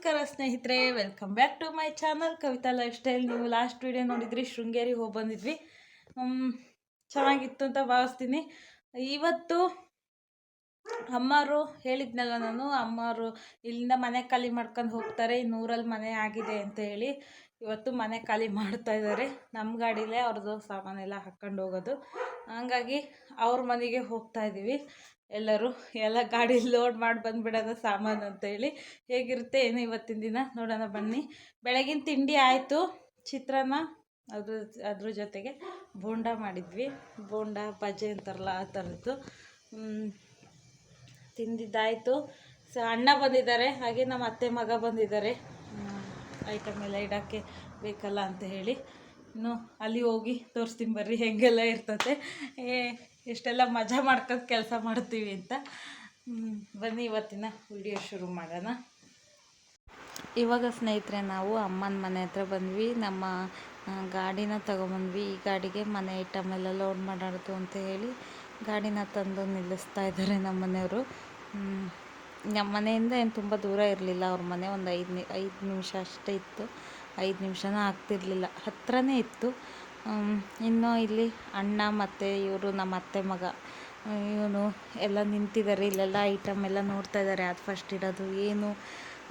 ನಮಸ್ಕಾರ ಸ್ನೇಹಿತರೆ welcome back to my channel Kavitha lifestyle ನೀವು ಲಾಸ್ಟ್ ವಿಡಿಯೋ ನೋಡಿದ್ರಿ, ಶೃಂಗೇರಿ ಹೋಗಿ ಬಂದಿದ್ವಿ. ಚೆನ್ನಾಗಿತ್ತು ಅಂತ ಭಾವಿಸ್ತೀನಿ. ಇವತ್ತು ಅಮ್ಮರು ಹೇಳಿದ್ನಲ್ಲ ನಾನು, ಅಮ್ಮರು ಇಲ್ಲಿಂದ ಮನೆ ಖಾಲಿ ಮಾಡ್ಕೊಂಡು ಹೋಗ್ತಾರೆ ನೂರಲ್ಲಿ ಮನೆ ಆಗಿದೆ ಅಂತ ಹೇಳಿ ಇವತ್ತು ಮನೆ ಖಾಲಿ ಮಾಡ್ತಾ ಇದ್ದಾರೆ. ನಮ್ಮ ಗಾಡಿಲೇ ಅವ್ರದ್ದು ಸಾಮಾನೆಲ್ಲ ಹಾಕ್ಕೊಂಡು ಹೋಗೋದು. ಹಂಗಾಗಿ ಅವ್ರ ಮನೆಗೆ ಹೋಗ್ತಾ ಇದ್ದೀವಿ ಎಲ್ಲರೂ ಎಲ್ಲ ಗಾಡಿ ಲೋಡ್ ಮಾಡಿ ಬಂದ್ಬಿಡೋದು ಸಾಮಾನು ಅಂತ ಹೇಳಿ ಹೇಗಿರುತ್ತೆ ಏನು ಇವತ್ತಿನ ದಿನ ನೋಡೋಣ ಬನ್ನಿ. ಬೆಳಗಿನ ತಿಂಡಿ ಆಯಿತು. ಚಿತ್ರಾನ್ನ, ಅದ್ರ ಅದ್ರ ಜೊತೆಗೆ ಬೋಂಡ ಮಾಡಿದ್ವಿ. ಬೋಂಡ ಬಜೆ ಅಂತಾರಲ್ಲ ಆ ಥರದ್ದು. ತಿಂದಿದ್ದಾಯಿತು. ಸ, ಅಣ್ಣ ಬಂದಿದ್ದಾರೆ. ಹಾಗೆ ನಮ್ಮ ಅತ್ತೆ ಮಗ ಬಂದಿದ್ದಾರೆ. ಐಟಮ್ ಎಲ್ಲ ಇಡೋಕ್ಕೆ ಬೇಕಲ್ಲ ಅಂತ ಹೇಳಿ. ಇನ್ನು ಅಲ್ಲಿ ಹೋಗಿ ತೋರಿಸ್ತೀನಿ ಬರ್ರಿ, ಹೆಂಗೆಲ್ಲ ಇರ್ತತೆ. ಏ, ಎಷ್ಟೆಲ್ಲ ಮಜಾ ಮಾಡ್ಕೊಂಡು ಕೆಲಸ ಮಾಡ್ತೀವಿ ಅಂತ. ಬನ್ನಿ ಇವತ್ತಿನ ವಿಡಿಯೋ ಶುರು ಮಾಡೋಣ. ಇವಾಗ ಸ್ನೇಹಿತರೆ, ನಾವು ಅಮ್ಮನ ಮನೆ ಹತ್ರ ಬಂದ್ವಿ. ನಮ್ಮ ಗಾಡಿನ ತಗೊಂಬಂದ್ವಿ. ಈ ಗಾಡಿಗೆ ಮನೆ ಐಟಮ್ ಎಲ್ಲ ಲೋಡ್ ಮಾಡೋದು ಅಂತ ಹೇಳಿ ಗಾಡಿನ ತಂದು ನಿಲ್ಲಿಸ್ತಾ ಇದ್ದಾರೆ ನಮ್ಮ ಮನೆಯವರು. ನಮ್ಮ ಮನೆಯಿಂದ ಏನು ತುಂಬ ದೂರ ಇರಲಿಲ್ಲ. ಅವ್ರ ಮನೆ ಒಂದು ಐದು ಐದು ನಿಮಿಷ ಅಷ್ಟೇ ಇತ್ತು. ಐದು ನಿಮಿಷನೂ ಆಗ್ತಿರಲಿಲ್ಲ. ಹತ್ರನೇ ಇತ್ತು. ಇನ್ನೂ ಇನ್ನು ಇಲ್ಲಿ ಅಣ್ಣ ಮತ್ತು ಇವರು ನಮ್ಮ ಅತ್ತೆ ಮಗ, ಇವನು ಎಲ್ಲ ನಿಂತಿದ್ದಾರೆ. ಇಲ್ಲೆಲ್ಲ ಐಟಮ್ ಎಲ್ಲ ನೋಡ್ತಾ ಇದ್ದಾರೆ. ಅದು ಫಸ್ಟ್ ಇಡೋದು ಏನು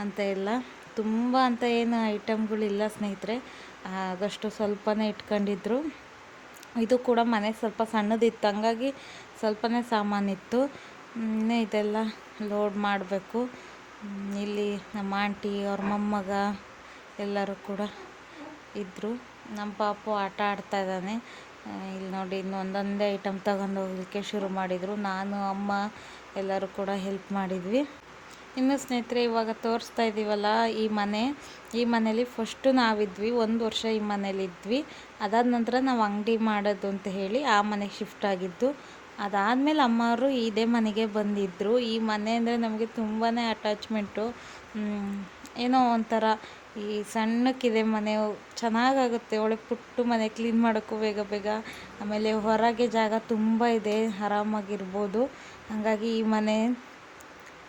ಅಂತ ಎಲ್ಲ. ತುಂಬ ಅಂತ ಏನು ಐಟಮ್ಗಳಿಲ್ಲ ಸ್ನೇಹಿತರೆ. ಆದಷ್ಟು ಸ್ವಲ್ಪನೇ ಇಟ್ಕೊಂಡಿದ್ರು. ಇದು ಕೂಡ ಮನೆ ಸ್ವಲ್ಪ ಸಣ್ಣದಿತ್ತು. ಹಂಗಾಗಿ ಸ್ವಲ್ಪನೇ ಸಾಮಾನಿತ್ತು ಇನ್ನೂ ಇದೆಲ್ಲ ಲೋಡ್ ಮಾಡಬೇಕು. ಇಲ್ಲಿ ನಮ್ಮ ಆಂಟಿ ಅವ್ರ ಮೊಮ್ಮಗ ಎಲ್ಲರೂ ಕೂಡ ಇದ್ದರು ನಮ್ಮ ಪಾಪು ಆಟ ಆಡ್ತಾ ಇದ್ದಾನೆ. ಇಲ್ಲಿ ನೋಡಿ ಇನ್ನೊಂದೊಂದೇ ಐಟಮ್ ತಗೊಂಡು ಹೋಗ್ಲಿಕ್ಕೆ ಶುರು ಮಾಡಿದರು. ನಾನು, ಅಮ್ಮ ಎಲ್ಲರೂ ಕೂಡ ಹೆಲ್ಪ್ ಮಾಡಿದ್ವಿ. ಇನ್ನು ಸ್ನೇಹಿತರೆ, ಇವಾಗ ತೋರಿಸ್ತಾ ಇದ್ದೀವಲ್ಲ ಈ ಮನೆ. ಈ ಮನೇಲಿ ಫಸ್ಟು ನಾವಿದ್ವಿ, ಒಂದು ವರ್ಷ ಈ ಮನೇಲಿ ಇದ್ವಿ. ಅದಾದ ನಂತರ ನಾವು ಅಂಗಡಿ ಮಾಡೋದು ಅಂತ ಹೇಳಿ ಆ ಮನೆಗೆ ಶಿಫ್ಟ್ ಆಗಿದ್ದು. ಅದಾದಮೇಲೆ ಅಮ್ಮವರು ಇದೇ ಮನೆಗೆ ಬಂದಿದ್ದರು ಈ ಮನೆ ಅಂದರೆ ನಮಗೆ ತುಂಬಾ ಅಟ್ಯಾಚ್ಮೆಂಟು ಏನೋ ಒಂಥರ ಈ ಸಣ್ಣಕ್ಕಿದೆ ಮನೆ ಚೆನ್ನಾಗಾಗುತ್ತೆ. ಒಳ್ಳೆ ಪುಟ್ಟು ಮನೆ ಕ್ಲೀನ್ ಮಾಡೋಕ್ಕೂ ಬೇಗ ಬೇಗ. ಆಮೇಲೆ ಹೊರಗೆ ಜಾಗ ತುಂಬ ಇದೆ, ಆರಾಮಾಗಿರ್ಬೋದು. ಹಾಗಾಗಿ ಈ ಮನೆ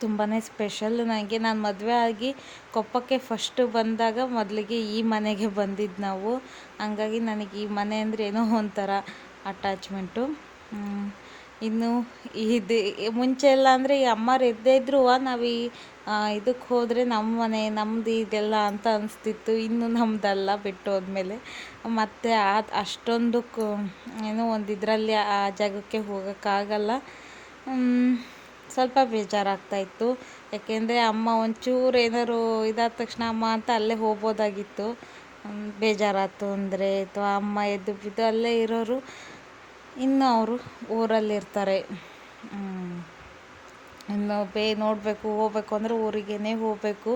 ತುಂಬಾ ಸ್ಪೆಷಲ್ ನನಗೆ ನಾನು ಮದುವೆ ಆಗಿ ಕೊಪ್ಪಕ್ಕೆ ಫಸ್ಟು ಬಂದಾಗ ಮೊದಲಿಗೆ ಈ ಮನೆಗೆ ಬಂದಿದ್ದು ನಾವು. ಹಂಗಾಗಿ ನನಗೆ ಈ ಮನೆ ಅಂದರೆ ಏನೋ ಒಂಥರ ಅಟ್ಯಾಚ್ಮೆಂಟು ಇನ್ನು ಇದು ಮುಂಚೆ ಎಲ್ಲ ಅಂದರೆ ಈ ಅಮ್ಮರು ಇದ್ದೇ ಇದ್ರೂ ನಾವು ಈ ಇದಕ್ಕೆ ಹೋದರೆ ನಮ್ಮ ಮನೆ ನಮ್ಮದು ಇದೆಲ್ಲ ಅಂತ ಅನಿಸ್ತಿತ್ತು, ಇನ್ನು ನಮ್ಮದಲ್ಲ ಬಿಟ್ಟು ಹೋದ್ಮೇಲೆ. ಮತ್ತು ಆ ಅಷ್ಟೊಂದು ಕು ಏನೋ ಒಂದು ಇದರಲ್ಲಿ ಆ ಜಾಗಕ್ಕೆ ಹೋಗೋಕ್ಕಾಗಲ್ಲ. ಸ್ವಲ್ಪ ಬೇಜಾರಾಗ್ತಾಯಿತ್ತು ಯಾಕೆಂದರೆ ಅಮ್ಮ ಒಂಚೂರು ಏನಾದ್ರು ಇದಾದ ತಕ್ಷಣ ಅಮ್ಮ ಅಂತ ಅಲ್ಲೇ ಹೋಗ್ಬೋದಾಗಿತ್ತು. ಬೇಜಾರಾಯ್ತು ಅಂದರೆ, ಅಥವಾ ಅಮ್ಮ ಎದ್ದು ಬಿದ್ದು ಅಲ್ಲೇ ಇರೋರು. ಇನ್ನು ಅವರು ಊರಲ್ಲಿರ್ತಾರೆ. ಇನ್ನು ಬೇ ನೋಡಬೇಕು, ಹೋಗ್ಬೇಕು ಅಂದರೆ ಊರಿಗೇ ಹೋಗಬೇಕು.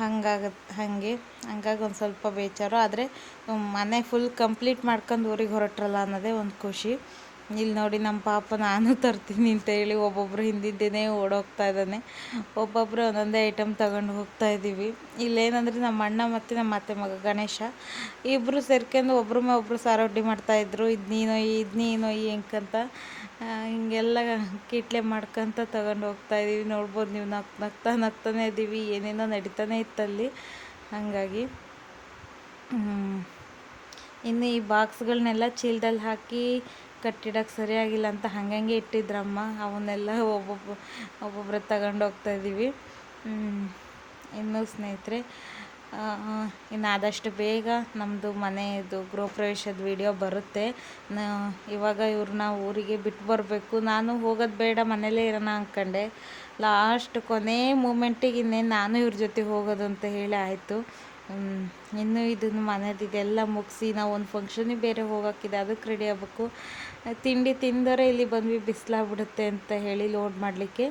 ಹಂಗಾಗತ್ತೆ ಹಾಗೆ. ಹಂಗಾಗಿ ಒಂದು ಸ್ವಲ್ಪ ಬೇಜಾರು. ಆದರೆ ಮನೆ ಫುಲ್ ಕಂಪ್ಲೀಟ್ ಮಾಡ್ಕೊಂಡು ಊರಿಗೆ ಹೊರಟ್ರಲ್ಲ ಅನ್ನೋದೇ ಒಂದು ಖುಷಿ. ಇಲ್ಲಿ ನೋಡಿ ನಮ್ಮ ಪಾಪ ನಾನು ತರ್ತೀನಿ ಅಂತ ಹೇಳಿ ಒಬ್ಬೊಬ್ಬರು ಹಿಂದಿದ್ದೇನೆ ಓಡೋಗ್ತಾ ಇದ್ದಾನೆ. ಒಬ್ಬೊಬ್ಬರು ಒಂದೊಂದೇ ಐಟಮ್ ತಗೊಂಡು ಹೋಗ್ತಾ ಇದ್ದೀವಿ. ಇಲ್ಲೇನಂದರೆ ನಮ್ಮ ಅಣ್ಣ ಮತ್ತು ನಮ್ಮ ಅತ್ತೆ ಮಗ ಗಣೇಶ. ಇಬ್ಬರು ಸೇರ್ಕೊಂಡು ಒಬ್ರು ಮೇ ಒಬ್ಬರು ಮಾಡ್ತಾ ಮಾಡ್ತಾಯಿದ್ರು ಇದು ನೀನೋ, ಇದು ನೀನೊಯ್ಯಿ ಹೆಂಕಂತ ಹಿಂಗೆಲ್ಲ ಕಿಟ್ಲೆ ಮಾಡ್ಕೊಂತ ತಗೊಂಡು ಹೋಗ್ತಾ ಇದ್ದೀವಿ. ನೋಡ್ಬೋದು ನೀವು ನಗ್ ನಗ್ತಾ ನಗ್ತಾನೆ ಇದ್ದೀವಿ. ಏನೇನೋ ನಡೀತಾನೆ ಇತ್ತಲ್ಲಿ ಹಾಗಾಗಿ. ಇನ್ನು ಈ ಬಾಕ್ಸ್ಗಳನ್ನೆಲ್ಲ ಚೀಲದಲ್ಲಿ ಹಾಕಿ ಕಟ್ಟಿಡಕ್ಕೆ ಸರಿಯಾಗಿಲ್ಲ ಅಂತ ಹಂಗಂಗೆ ಇಟ್ಟಿದ್ರಮ್ಮ. ಅವನ್ನೆಲ್ಲ ಒಬ್ಬೊಬ್ಬ, ಒಬ್ಬೊಬ್ರು ತಗೊಂಡು ಹೋಗ್ತಾ ಇದ್ದೀವಿ. ಇನ್ನು ಸ್ನೇಹಿತರೆ ಇನ್ನು ಆದಷ್ಟು ಬೇಗ ನಮ್ಮದು ಮನೆಯದು ಗೃಹಪ್ರವೇಶದ ವಿಡಿಯೋ ಬರುತ್ತೆ. ಇವಾಗ ಇವ್ರನ್ನ ಊರಿಗೆ ಬಿಟ್ಟು ಬರಬೇಕು. ನಾನು ಹೋಗೋದು ಬೇಡ ಮನೇಲೇ ಇರೋಣ ಅಂದ್ಕೊಂಡೆ ಲಾಸ್ಟ್ ಕೊನೆ ಮೂಮೆಂಟಿಗೆ ಇನ್ನೇನು ನಾನು ಇವ್ರ ಜೊತೆ ಹೋಗೋದು ಅಂತ ಹೇಳಿ ಆಯಿತು. ಇನ್ನೂ ಇದನ್ನು ಮನೇದು ಇದೆಲ್ಲ ಮುಗಿಸಿ ನಾವು ಒಂದು ಫಂಕ್ಷನಿಗೆ ಬೇರೆ ಹೋಗೋಕ್ಕಿದೆ ಅದಕ್ಕೆ ರೆಡಿ ಆಗಬೇಕು. ತಿಂಡಿ ತಿಂದರೆ ಇಲ್ಲಿ ಬಂದ್ವಿ ಬಿಸಿಲಾಗ್ಬಿಡುತ್ತೆ ಅಂತ ಹೇಳಿ ಲೋಡ್ ಮಾಡಲಿಕ್ಕೆ.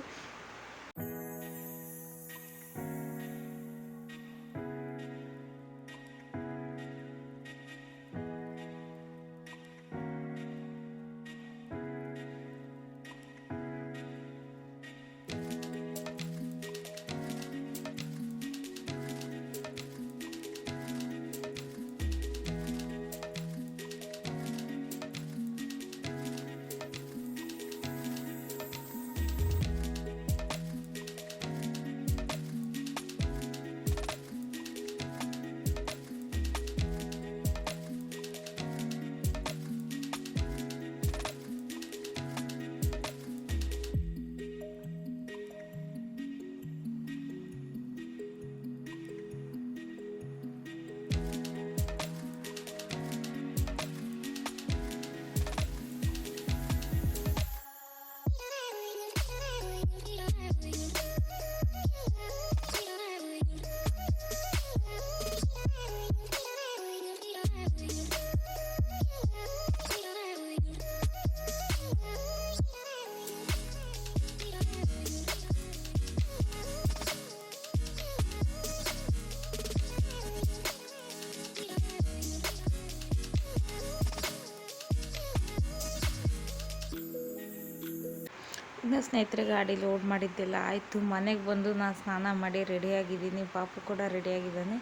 ಸ್ನೇಹಿತರೆ ಗಾಡಿ ಲೋಡ್ ಮಾಡಿದ್ದೆಲ್ಲ ಆಯಿತು. ಮನೆಗೆ ಬಂದು ನಾನು ಸ್ನಾನ ಮಾಡಿ ರೆಡಿಯಾಗಿದ್ದೀನಿ. ಪಾಪು ಕೂಡ ರೆಡಿಯಾಗಿದ್ದಾನೆ.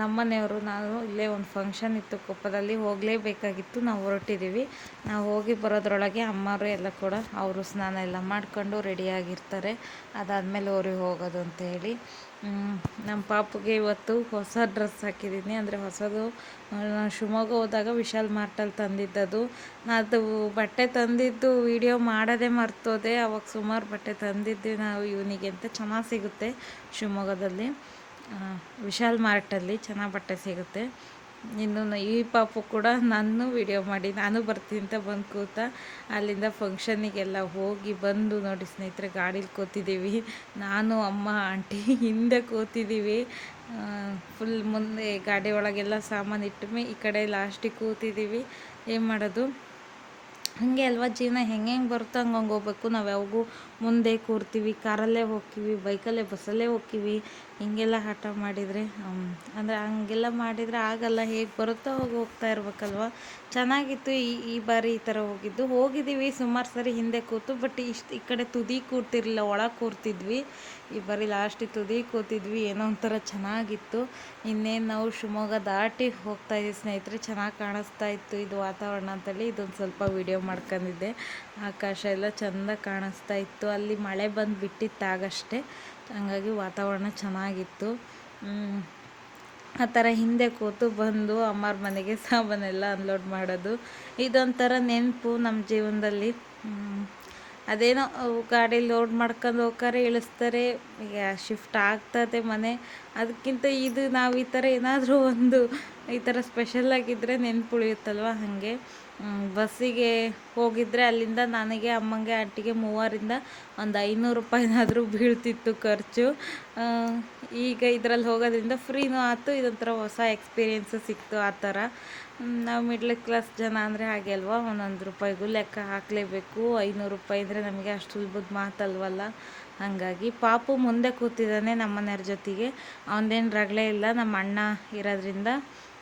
ನಮ್ಮನೆಯವರು ನಾನು ಇಲ್ಲೇ ಒಂದು ಫಂಕ್ಷನ್ ಇತ್ತು. ಕೊಪ್ಪದಲ್ಲಿ ಹೋಗಲೇಬೇಕಾಗಿತ್ತು. ನಾವು ಹೊರಟಿದ್ದೀವಿ. ನಾವು ಹೋಗಿ ಬರೋದ್ರೊಳಗೆ ಅಮ್ಮವರು ಎಲ್ಲ ಕೂಡ ಅವರು ಸ್ನಾನ ಎಲ್ಲ ಮಾಡ್ಕೊಂಡು ರೆಡಿಯಾಗಿರ್ತಾರೆ. ಅದಾದಮೇಲೆ ಅವ್ರಿಗೆ ಹೋಗೋದು ಅಂತ ಹೇಳಿ. ನಮ್ಮ ಪಾಪುಗೆ ಇವತ್ತು ಹೊಸ ಡ್ರೆಸ್ ಹಾಕಿದ್ದೀನಿ ಅಂದರೆ ಹೊಸದು ನಾನು ಶಿವಮೊಗ್ಗ ಹೋದಾಗ ವಿಶಾಲ್ ಮಾರ್ಟಲ್ಲಿ ತಂದಿದ್ದದು. ಅದು ಬಟ್ಟೆ ತಂದಿದ್ದು ವಿಡಿಯೋ ಮಾಡೋದೇ ಮರ್ತೋದೆ. ಅವಾಗ ಸುಮಾರು ಬಟ್ಟೆ ತಂದಿದ್ದೆ ನಾವು ಇವನಿಗೆ ಅಂತ ಚೆನ್ನಾಗಿ ಸಿಗುತ್ತೆ ಶಿವಮೊಗ್ಗದಲ್ಲಿ. ವಿಶಾಲ್ ಮಾರ್ಟಲ್ಲಿ ಚೆನ್ನಾಗಿ ಬಟ್ಟೆ ಸಿಗುತ್ತೆ. ಇನ್ನು ಈ ಪಾಪು ಕೂಡ ನಾನು ವಿಡಿಯೋ ಮಾಡಿ, ನಾನು ಬರ್ತೀನಿ ಅಂತ ಬಂದು ಕೂತ ಅಲ್ಲಿಂದ ಫಂಕ್ಷನಿಗೆಲ್ಲ ಹೋಗಿ ಬಂದು ನೋಡಿ ಸ್ನೇಹಿತರೆ, ಗಾಡೀಲಿ ಕೂತಿದ್ದೀವಿ. ನಾನು, ಅಮ್ಮ, ಆಂಟಿ ಹಿಂದೆ ಕೂತಿದ್ದೀವಿ. ಫುಲ್ ಮುಂದೆ ಗಾಡಿ ಒಳಗೆಲ್ಲ ಸಾಮಾನು ಇಟ್ಟು ಈ ಕಡೆ ಲಾಸ್ಟಿಗೆ ಕೂತಿದ್ದೀವಿ. ಏನು ಮಾಡೋದು? ಹಾಗೆ ಅಲ್ವಾ ಜೀವನ? ಹೆಂಗೆ ಹೆಂಗೆ ಬರುತ್ತೋ ಹಂಗೆ ಹಂಗೆ ಹೋಗ್ಬೇಕು. ನಾವು ಯಾವಾಗೂ ಮುಂದೆ ಕೂರ್ತೀವಿ, ಕಾರಲ್ಲೇ ಹೋಗ್ತೀವಿ, ಬೈಕಲ್ಲೇ, ಬಸ್ಸಲ್ಲೇ ಹೋಗ್ತೀವಿ. ಹೀಗೆಲ್ಲ ಹಠ ಮಾಡಿದರೆ ಅಂದರೆ ಹಂಗೆಲ್ಲ ಮಾಡಿದರೆ ಆಗಲ್ಲ, ಹೇಗೆ ಬರುತ್ತೋ ಹೋಗಿ ಹೋಗ್ತಾ ಇರ್ಬೇಕಲ್ವ? ಚೆನ್ನಾಗಿತ್ತು ಈ ಈ ಬಾರಿ ಈ ಥರ ಹೋಗಿದ್ದು. ಹೋಗಿದ್ದೀವಿ ಸುಮಾರು ಸರಿ ಹಿಂದೆ ಕೂತು, ಬಟ್ ಇಷ್ಟು ಈ ಕಡೆ ತುದಿ ಕೂರ್ತಿರ್ಲಿಲ್ಲ, ಒಳಗೆ ಕೂರ್ತಿದ್ವಿ. ಈ ಬಾರಿ ಲಾಸ್ಟ್ ತುದಿ ಕೂತಿದ್ವಿ ಏನೋ ಒಂಥರ ಚೆನ್ನಾಗಿತ್ತು. ಇನ್ನೇನು ನಾವು ಶಿವಮೊಗ್ಗ ದಾಟಿ ಹೋಗ್ತಾ ಇದ್ದೀವಿ ಸ್ನೇಹಿತರೆ, ಚೆನ್ನಾಗಿ ಕಾಣಿಸ್ತಾ ಇತ್ತು ಇದು ವಾತಾವರಣ ಅಂತೇಳಿ ಇದೊಂದು ಸ್ವಲ್ಪ ವಿಡಿಯೋ ಮಾಡ್ಕೊಂಡಿದ್ದೆ. ಆಕಾಶ ಎಲ್ಲ ಚಂದ ಕಾಣಿಸ್ತಾ ಇತ್ತು. ಅಲ್ಲಿ ಮಳೆ ಬಂದು ಬಿಟ್ಟಿತ್ತು ಹಂಗಾಗಿ ವಾತಾವರಣ ಚೆನ್ನಾಗಿತ್ತು. ಆ ಥರ ಹಿಂದೆ ಕೂತು ಬಂದು ಅಮ್ಮರ ಮನೆಗೆ ಸಾಮಾನೆಲ್ಲ ಅನ್ಲೋಡ್ ಮಾಡೋದು ಇದೊಂಥರ ನೆನಪು ನಮ್ಮ ಜೀವನದಲ್ಲಿ. ಅದೇನೋ ಗಾಡಿ ಲೋಡ್ ಮಾಡ್ಕೊಂಡು ಹೋಗ್ತಾರೆ, ಇಳಿಸ್ತಾರೆ, ಈಗ ಶಿಫ್ಟ್ ಆಗ್ತದೆ ಮನೆ. ಅದಕ್ಕಿಂತ ಇದು ನಾವು ಈ ಥರ ಏನಾದರೂ ಒಂದು ಈ ಥರ ಸ್ಪೆಷಲ್ಲಾಗಿದ್ದರೆ ನೆನ್ಪು ಉಳಿಯುತ್ತಲ್ವ ಹಾಗೆ? ಬಸ್ಸಿಗೆ ಹೋಗಿದ್ದರೆ ಅಲ್ಲಿಂದ ನನಗೆ, ಅಮ್ಮಂಗೆ, ಆಂಟಿಗೆ ಮೂವರಿಂದ ಒಂದು ಐನೂರು ರೂಪಾಯಿನಾದರೂ ಬೀಳ್ತಿತ್ತು ಖರ್ಚು. ಈಗ ಇದರಲ್ಲಿ ಹೋಗೋದ್ರಿಂದ ಫ್ರೀನೂ ಆಯ್ತು ಇದೊಂಥರ ಹೊಸ ಎಕ್ಸ್ಪೀರಿಯೆನ್ಸು ಸಿಕ್ತು ಆ ಥರ ನಾವು ಮಿಡ್ಲ್ ಕ್ಲಾಸ್ ಜನ ಅಂದರೆ ಹಾಗೆ ಅಲ್ವಾ? ಒಂದೊಂದು ರೂಪಾಯಿಗೂ ಲೆಕ್ಕ ಹಾಕಲೇಬೇಕು. ಐನೂರು ರೂಪಾಯಿ ಅಂದರೆ ನಮಗೆ ಅಷ್ಟು ಸುಲಭದ ಮಾತಲ್ವಲ್ಲ? ಹಾಗಾಗಿ ಪಾಪು ಮುಂದೆ ಕೂತಿದ್ದಾನೆ ನಮ್ಮ ಮನೆಯವ್ರ ಜೊತೆಗೆ. ಅವನದೇನು ರಗಳೆ ಇಲ್ಲ. ನಮ್ಮ ಅಣ್ಣ ಇರೋದ್ರಿಂದ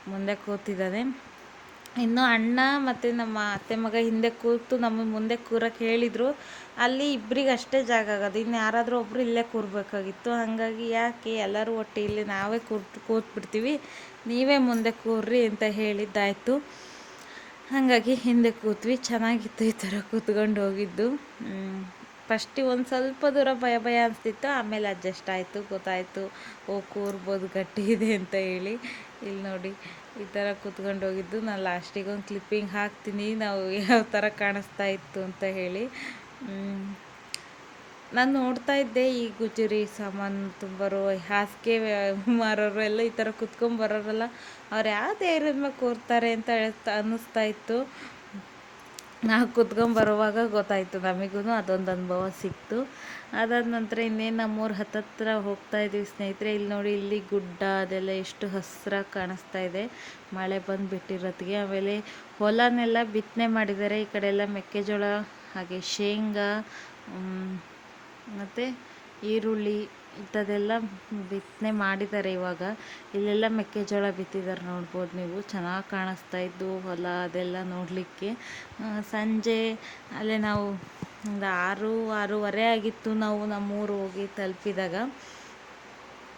ಮುಂದೆ ಕೂತಿದ್ದಾನೆ ಇನ್ನು ಅಣ್ಣ ಮತ್ತು ನಮ್ಮ ಅತ್ತೆ ಮಗ ಹಿಂದೆ ಕೂತು ನಮ್ಮ ಮುಂದೆ ಕೂರಕ್ಕೆ ಹೇಳಿದರು ಅಲ್ಲಿ ಇಬ್ಬರಿಗೆ ಅಷ್ಟೇ ಜಾಗ ಆಗೋದು. ಇನ್ನು ಯಾರಾದರೂ ಒಬ್ಬರು ಇಲ್ಲೇ ಕೂರಬೇಕಾಗಿತ್ತು. ಹಾಗಾಗಿ ಯಾಕೆ ಎಲ್ಲರೂ ಒಟ್ಟು ಇಲ್ಲಿ ನಾವೇ ಕೂತು ಕೂತ್ಬಿಡ್ತೀವಿ. ನೀವೇ ಮುಂದೆ ಕೂರ್ರಿ ಅಂತ ಹೇಳಿದ್ದಾಯಿತು. ಹಾಗಾಗಿ ಹಿಂದೆ ಕೂತ್ವಿ. ಚೆನ್ನಾಗಿತ್ತು ಈ ಥರ ಕೂತ್ಕೊಂಡು ಹೋಗಿದ್ದು. ಫಸ್ಟಿಗೆ ಒಂದು ಸ್ವಲ್ಪ ದೂರ ಭಯ ಭಯ ಅನಿಸ್ತಿತ್ತು. ಆಮೇಲೆ ಅಡ್ಜಸ್ಟ್ ಆಯಿತು. ಗೊತ್ತಾಯಿತು. ಓ, ಕೂರ್ಬೋದು ಗಟ್ಟಿ ಇದೆ ಅಂತ ಹೇಳಿ. ಇಲ್ಲಿ ನೋಡಿ. ಈ ಥರ ಕೂತ್ಕೊಂಡು ಹೋಗಿದ್ದು. ನಾನು ಲಾಸ್ಟಿಗೆ ಒಂದು ಕ್ಲಿಪ್ಪಿಂಗ್ ಹಾಕ್ತೀನಿ. ನಾವು ಯಾವ ಥರ ಕಾಣಿಸ್ತಾ ಇತ್ತು ಅಂತ ಹೇಳಿ. ನಾನು ನೋಡ್ತಾ ಇದ್ದೆ ಈ ಗುಜರಿ ಸಾಮಾನು ತುಂಬರು ಹಾಸಿಗೆ ಮಾರೋರು ಎಲ್ಲ ಈ ಥರ ಕುತ್ಕೊಂಬರೋರಲ್ಲ ಅವ್ರು ಯಾವ ಧೈರ್ಯದ ಮೇಲೆ ಕೂರ್ತಾರೆ ಅಂತ ಅನ್ನಿಸ್ತಾ ಇತ್ತು. ನಾವು ಕುತ್ಕೊಂಬರುವಾಗ ಗೊತ್ತಾಯಿತು ನಮಗೂ ಅದೊಂದು ಅನುಭವ ಸಿಕ್ತು. ಅದಾದ ನಂತರ ಇನ್ನೇನು ನಮ್ಮೂರು ಹತ್ತತ್ರ ಹೋಗ್ತಾ ಇದ್ದೀವಿ ಸ್ನೇಹಿತರೆ. ಇಲ್ಲಿ ನೋಡಿ ಇಲ್ಲಿ ಗುಡ್ಡ, ಅದೆಲ್ಲ ಎಷ್ಟು ಹಸ್ರಾಗಿ ಕಾಣಿಸ್ತಾ ಇದೆ. ಮಳೆ ಬಂದು ಬಿಟ್ಟಿರೋತ್ತಿಗೆ ಆಮೇಲೆ ಹೊಲನೆಲ್ಲ ಬಿತ್ತನೆ ಮಾಡಿದ್ದಾರೆ. ಈ ಕಡೆ ಎಲ್ಲ ಮೆಕ್ಕೆಜೋಳ, ಹಾಗೆ ಶೇಂಗಾ ಮತ್ತು ಈರುಳ್ಳಿ ಇಂಥದ್ದೆಲ್ಲ ಬಿತ್ತನೆ ಮಾಡಿದ್ದಾರೆ ಇವಾಗ. ಇಲ್ಲೆಲ್ಲ ಮೆಕ್ಕೆಜೋಳ ಬಿತ್ತಿದ್ದಾರೆ ನೋಡ್ಬೋದು ನೀವು. ಚೆನ್ನಾಗಿ ಕಾಣಿಸ್ತಾ ಇದ್ದು ಹೊಲ ಅದೆಲ್ಲ ನೋಡಲಿಕ್ಕೆ. ಸಂಜೆ ಅಲ್ಲೇ ನಾವು ಒಂದು ಆರು, ಆರೂವರೆ ಆಗಿತ್ತು ನಾವು ನಮ್ಮೂರು ಹೋಗಿ ತಲುಪಿದಾಗ.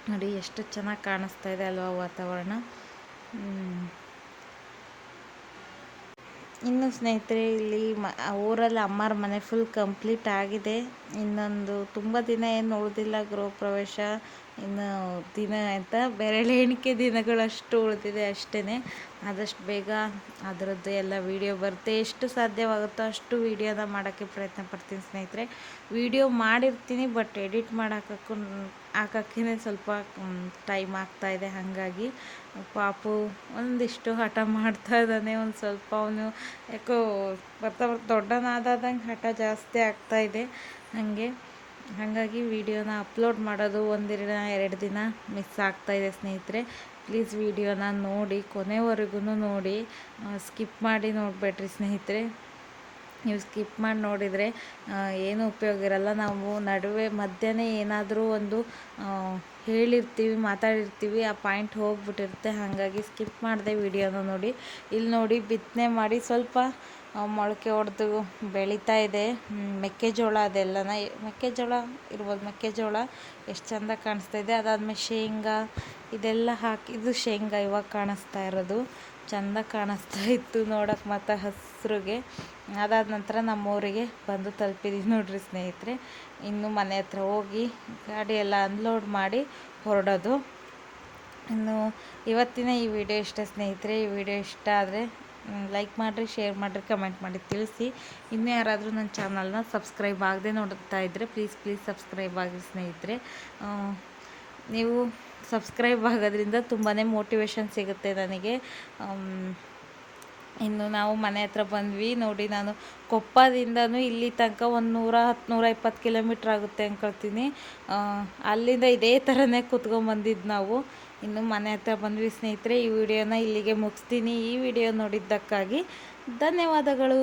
ನೋಡಿ, ಎಷ್ಟು ಚೆನ್ನಾಗಿ ಕಾಣಿಸ್ತಾ ಇದೆ ಅಲ್ವಾ ವಾತಾವರಣ. ಇನ್ನು ಸ್ನೇಹಿತರೆ, ಇಲ್ಲಿ ಮ ಊರಲ್ಲಿ ಅಮ್ಮರ ಮನೆ ಫುಲ್ ಕಂಪ್ಲೀಟ್ ಆಗಿದೆ. ಇನ್ನೊಂದು ತುಂಬ ದಿನ ಏನು ಉಳಿದಿಲ್ಲ ಗೃಹ ಪ್ರವೇಶ. ಇನ್ನು ದಿನ ಅಂತ ಬೆರಳು ಎಣಿಕೆ ದಿನಗಳಷ್ಟು ಉಳಿದಿದೆ ಅಷ್ಟೇ ಆದಷ್ಟು ಬೇಗ ಅದರದ್ದು ಎಲ್ಲ ವೀಡಿಯೋ ಬರುತ್ತೆ. ಎಷ್ಟು ಸಾಧ್ಯವಾಗುತ್ತೋ ಅಷ್ಟು ವೀಡಿಯೋನ ಮಾಡೋಕ್ಕೆ ಪ್ರಯತ್ನ ಪಡ್ತೀನಿ ಸ್ನೇಹಿತರೆ. ವೀಡಿಯೋ ಮಾಡಿರ್ತೀನಿ ಬಟ್ ಎಡಿಟ್ ಮಾಡೋಕ್ಕೂ ಹಾಕೋಕ್ಕೇ ಸ್ವಲ್ಪ ಟೈಮ್ ಆಗ್ತಾಯಿದೆ ಹಾಗಾಗಿ ಪಾಪು ಒಂದಿಷ್ಟು ಹಠ ಮಾಡ್ತಾ ಇದ್ದಾನೆ, ಒಂದು ಸ್ವಲ್ಪ ಅವನು ಯಾಕೋ ಬರ್ತಾ ಬರ್ತಾ ದೊಡ್ಡನಾದಂಗೆ ಹಠ ಜಾಸ್ತಿ ಆಗ್ತಾ ಇದೆ. ಹಾಗೆ, ಹಾಗಾಗಿ ವೀಡಿಯೋನ ಅಪ್ಲೋಡ್ ಮಾಡೋದು ಒಂದಿನ, ಎರಡು ದಿನ ಮಿಸ್ ಆಗ್ತಾಯಿದೆ ಸ್ನೇಹಿತರೆ. ಪ್ಲೀಸ್ ವೀಡಿಯೋನ ನೋಡಿ ಕೊನೆವರೆಗೂ ನೋಡಿ ಸ್ಕಿಪ್ ಮಾಡಿ ನೋಡಬೇಡ್ರಿ ಸ್ನೇಹಿತರೆ. ನೀವು ಸ್ಕಿಪ್ ಮಾಡಿ ನೋಡಿದರೆ ಏನು ಉಪಯೋಗ ಇರಲ್ಲ. ನಾವು ನಡುವೆ ಮಧ್ಯಾಹ್ನ ಏನಾದರೂ ಒಂದು ಹೇಳಿರ್ತೀವಿ, ಮಾತಾಡಿರ್ತೀವಿ, ಆ ಪಾಯಿಂಟ್ ಹೋಗ್ಬಿಟ್ಟಿರುತ್ತೆ. ಹಾಗಾಗಿ ಸ್ಕಿಪ್ ಮಾಡಿದೆ ವಿಡಿಯೋನ ನೋಡಿ. ಇಲ್ಲಿ ನೋಡಿ ಬಿತ್ತನೆ ಮಾಡಿ ಸ್ವಲ್ಪ ಮೊಳಕೆ ಹೊಡೆದು ಬೆಳೀತಾ ಇದೆ. ಮೆಕ್ಕೆಜೋಳ ಅದೆಲ್ಲನ, ಮೆಕ್ಕೆಜೋಳ ಇರ್ಬೋದು, ಮೆಕ್ಕೆಜೋಳ ಎಷ್ಟು ಚಂದ ಕಾಣಿಸ್ತಾ ಇದೆ. ಅದಾದ್ಮೇಲೆ ಶೇಂಗಾ, ಇದೆಲ್ಲ ಹಾಕಿ, ಇದು ಶೇಂಗಾ ಇವಾಗ ಕಾಣಿಸ್ತಾ ಇರೋದು. ಚಂದ ಕಾಣಿಸ್ತಾ ಇತ್ತು ನೋಡೋಕೆ ಮತ್ತು ಹಸ್ರಿಗೆ. ಅದಾದ ನಂತರ ನಮ್ಮೂರಿಗೆ ಬಂದು ತಲುಪಿದ್ದೀವಿ ನೋಡ್ರಿ ಸ್ನೇಹಿತರೆ. ಇನ್ನು ಮನೆ ಹತ್ರ ಹೋಗಿ ಗಾಡಿ ಎಲ್ಲ ಅನ್ಲೋಡ್ ಮಾಡಿ ಹೊರಡೋದು. ಇನ್ನು ಇವತ್ತಿನ ಈ ವಿಡಿಯೋ ಇಷ್ಟ ಸ್ನೇಹಿತರೆ. ಈ ವಿಡಿಯೋ ಇಷ್ಟ ಆದರೆ ಲೈಕ್ ಮಾಡಿರಿ ಶೇರ್ ಮಾಡಿರಿ ಕಮೆಂಟ್ ಮಾಡಿ ತಿಳಿಸಿ. ಇನ್ನೂ ಯಾರಾದರೂ ನನ್ನ ಚಾನಲ್ನ ಸಬ್ಸ್ಕ್ರೈಬ್ ಆಗದೆ ನೋಡ್ತಾ ಇದ್ದರೆ ಪ್ಲೀಸ್ ಪ್ಲೀಸ್ ಸಬ್ಸ್ಕ್ರೈಬ್ ಆಗಿ ಸ್ನೇಹಿತರೆ. ನೀವು ಸಬ್ಸ್ಕ್ರೈಬ್ ಆಗೋದ್ರಿಂದ ತುಂಬಾ ಮೋಟಿವೇಶನ್ ಸಿಗುತ್ತೆ ನನಗೆ. ಇನ್ನು ನಾವು ಮನೆ ಹತ್ರ ಬಂದ್ವಿ. ನೋಡಿ, ನಾನು ಕೊಪ್ಪದಿಂದನೂ ಇಲ್ಲಿ ತನಕ ಒಂದು ನೂರ ಹತ್ತು ನೂರ ಇಪ್ಪತ್ತು ಕಿಲೋಮೀಟ್ರ್ ಆಗುತ್ತೆ ಅಂದ್ಕೊಳ್ತೀನಿ ಅಲ್ಲಿಂದ ಇದೇ ಥರನೇ ಕೂತ್ಕೊಂಬಂದಿದ್ದು ನಾವು. ಇನ್ನು ಮನೆ ಹತ್ರ ಬಂದ್ವಿ ಸ್ನೇಹಿತರೆ, ಈ ವಿಡಿಯೋನ ಇಲ್ಲಿಗೆ ಮುಗಿಸ್ತೀನಿ. ಈ ವಿಡಿಯೋ ನೋಡಿದ್ದಕ್ಕಾಗಿ ಧನ್ಯವಾದಗಳು.